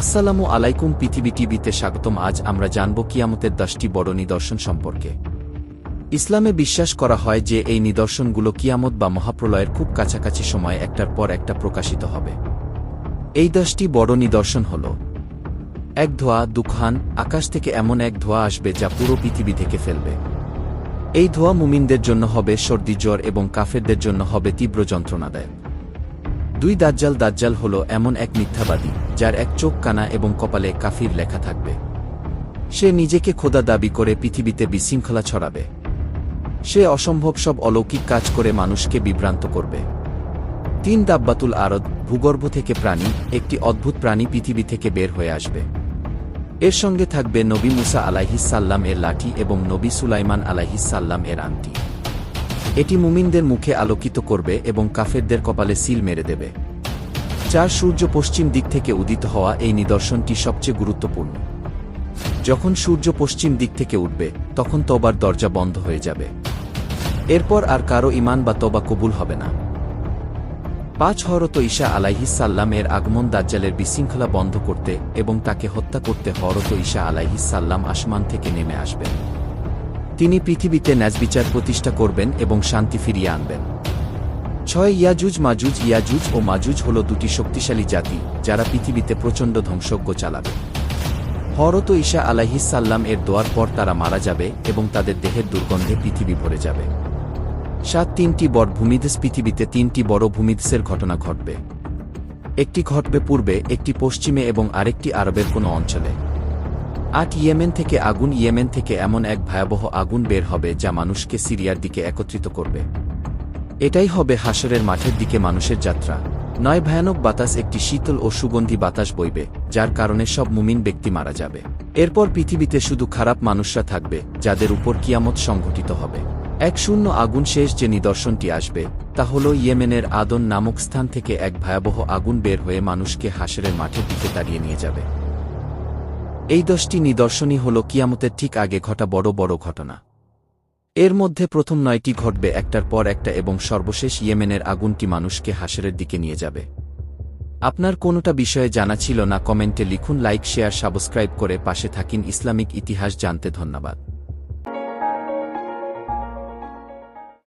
আসসালামু আলাইকুম পৃথিবী টিভিতে স্বাগতম। আজ আমরা জানব কিয়ামতের দশটি বড় নিদর্শন সম্পর্কে। ইসলামে বিশ্বাস করা হয় যে এই নিদর্শনগুলো কিয়ামত বা মহাপ্রলয়ের খুব কাছাকাছি সময় একটার পর একটা প্রকাশিত হবে। এই দশটি বড় নিদর্শন হল, এক ধোয়া দুখান আকাশ থেকে এমন এক ধোয়া আসবে যা পুরো পৃথিবী থেকে ফেলবে। এই ধোয়া মুমিনদের জন্য হবে সর্দি জ্বর এবং কাফেরদের জন্য হবে তীব্র যন্ত্রণাদায়ক দুই দাজ্জাল দাজ্জাল হল এমন এক মিথ্যাবাদী, যার এক চোখ কানা এবং কপালে কাফির লেখা থাকবে। সে নিজেকে খোদা দাবি করে পৃথিবীতে বিশৃঙ্খলা ছড়াবে। সে অসম্ভব সব অলৌকিক কাজ করে মানুষকে বিভ্রান্ত করবে। তিন দাব্বাতুল আরদ, ভূগর্ভ থেকে প্রাণী, একটি অদ্ভুত প্রাণী পৃথিবী থেকে বের হয়ে আসবে। এর সঙ্গে থাকবে নবী মুসা আলাহিসাল্লাম এর লাঠি এবং নবী সুলাইমান আলাহিসাল্লাম এর আংটি। এটি মুমিনদের মুখে আলোকিত করবে এবং কাফেরদের কপালে সিল মেরে দেবে। চার সূর্য পশ্চিম দিক থেকে উদিত হওয়া এই নিদর্শনটি সবচেয়ে গুরুত্বপূর্ণ। যখন সূর্য পশ্চিম দিক থেকে উঠবে, তখন তবার দরজা বন্ধ হয়ে যাবে। এরপর আর কারও ইমান বা তবা কবুল হবে না। পাঁচ হরত ঈশা আলাইহিসাল্লাম এর আগমন দাজ্জালের বিশৃঙ্খলা বন্ধ করতে এবং তাকে হত্যা করতে হরত ঈশা আলাইহিসাল্লাম আসমান থেকে নেমে আসবেন। তিনি পৃথিবীতে ন্যাজবিচার প্রতিষ্ঠা করবেন এবং শান্তি ফিরিয়ে আনবেন। ছয় ইয়াজুজ মাজুজ ইয়াজুজ ও মাজুজ হল দুটি শক্তিশালী জাতি, যারা পৃথিবীতে প্রচণ্ড ধ্বংসজ্ঞ চালাবে। হরত ঈশা আলাইহিসাল্লাম এর দোয়ার পর তারা মারা যাবে এবং তাদের দেহের দুর্গন্ধে পৃথিবী ভরে যাবে। সাত তিনটি বড় ভূমিদেশ পৃথিবীতে তিনটি বড় ভূমিদেশের ঘটনা ঘটবে। একটি ঘটবে পূর্বে, একটি পশ্চিমে এবং আরেকটি আরবের কোনো অঞ্চলে। আট ইয়েমেন থেকে আগুন, ইয়েমেন থেকে এমন এক ভয়াবহ আগুন বের হবে যা মানুষকে সিরিয়ার দিকে একত্রিত করবে। এটাই হবে হাসরের মাঠের দিকে মানুষের যাত্রা। নয় ভয়ানক বাতাস, একটি শীতল ও সুগন্ধি বাতাস বইবে, যার কারণে সব মুমিন ব্যক্তি মারা যাবে। এরপর পৃথিবীতে শুধু খারাপ মানুষরা থাকবে, যাদের উপর কিয়ামত সংঘটিত হবে। এক শূন্য আগুন শেষ যে নিদর্শনটি আসবে, তা হল ইয়েমেনের আদন নামক স্থান থেকে এক ভয়াবহ আগুন বের হয়ে মানুষকে হাসরের মাঠের দিকে তাড়িয়ে নিয়ে যাবে। এই দশটি নিদর্শনই হল কিয়ামতের ঠিক আগে ঘটা বড় বড় ঘটনা। এর মধ্যে প্রথম নয়টি ঘটবে একটার পর একটা এবং সর্বশেষ ইয়েমেনের আগুনটি মানুষকে হাসেরের দিকে নিয়ে যাবে। আপনার কোনোটা বিষয়ে জানা ছিল না কমেন্টে লিখুন, লাইক, শেয়ার, সাবস্ক্রাইব করে পাশে থাকিন। ইসলামিক ইতিহাস জানতে ধন্যবাদ।